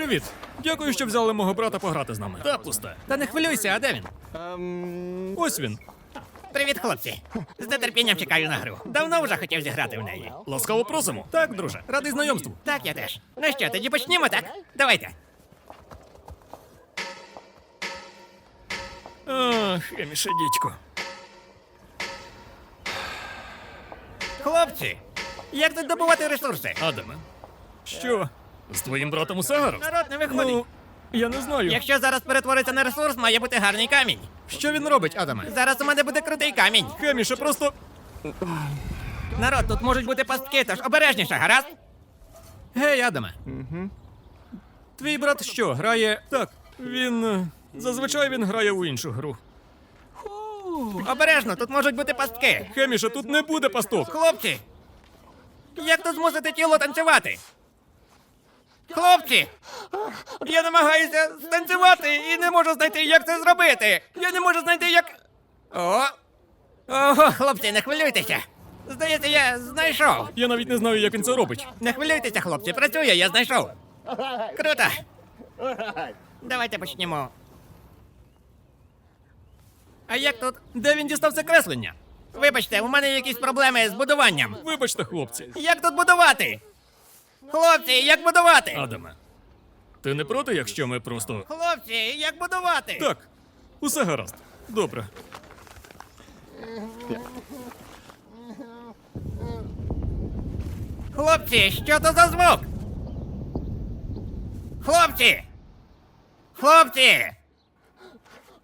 Привіт. Дякую, що взяли мого брата пограти з нами. Та пусте. Та не хвилюйся, а де він? Ось він. Привіт, хлопці. З нетерпінням чекаю на гру. Давно вже хотів зіграти в неї. Ласкаво просимо. Так, друже. Радий знайомству. Так, я теж. Ну що, тоді почнімо, так? Давайте. Ах, Хеміше, дідько. Хлопці, як тут добувати ресурси? Адаме. Що? З твоїм братом усе гаразд? Народ не виходить. Ну, я не знаю. Якщо зараз перетвориться на ресурс, має бути гарний камінь. Що він робить, Адаме? Зараз у мене буде крутий камінь. Хеміше, просто. Народ, тут можуть бути пастки, тож обережніше, гаразд? Гей, Адаме. Твій брат що, грає. Так, він. е, Зазвичай він грає у іншу гру. Обережно, тут можуть бути пастки. Хеміше, тут не буде пасток. Хлопці! Як тут змусити тіло танцювати? Хлопці! Я намагаюся станцювати і не можу знайти, як це зробити. Я не можу знайти, як. О! Ого, хлопці, не хвилюйтеся. Здається, я знайшов. Я навіть не знаю, як він це робить. Не хвилюйтеся, хлопці, працює, я знайшов. Круто. Давайте почнемо. А як тут? Де він дістав це креслення? Вибачте, у мене якісь проблеми з будуванням. Вибачте, хлопці. Як тут будувати? Хлопці, як будувати? Адаме. Ти не проти, якщо ми просто. Хлопці, як будувати? Так, усе гаразд. Добре. Хлопці, що то за звук? Хлопці! Хлопці!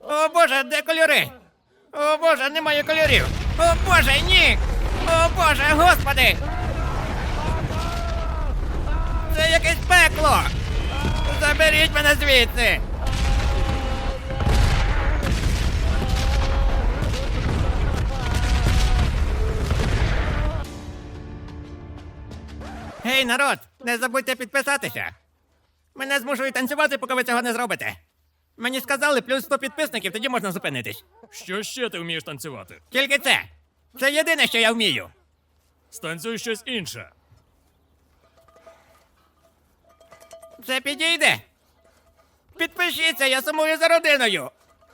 О боже, де кольори? О боже, немає кольорів! О боже, ні! О боже, господи! Це якесь пекло! Заберіть мене звідси! Гей, народ, не забудьте підписатися. Мене змушують танцювати, поки ви цього не зробите. Мені сказали, плюс 100 підписників, тоді можна зупинитись. Що ще ти вмієш танцювати? Тільки це. Це єдине, що я вмію. Станцюй щось інше. Це підійде. Підпишіться, я сумую за родиною.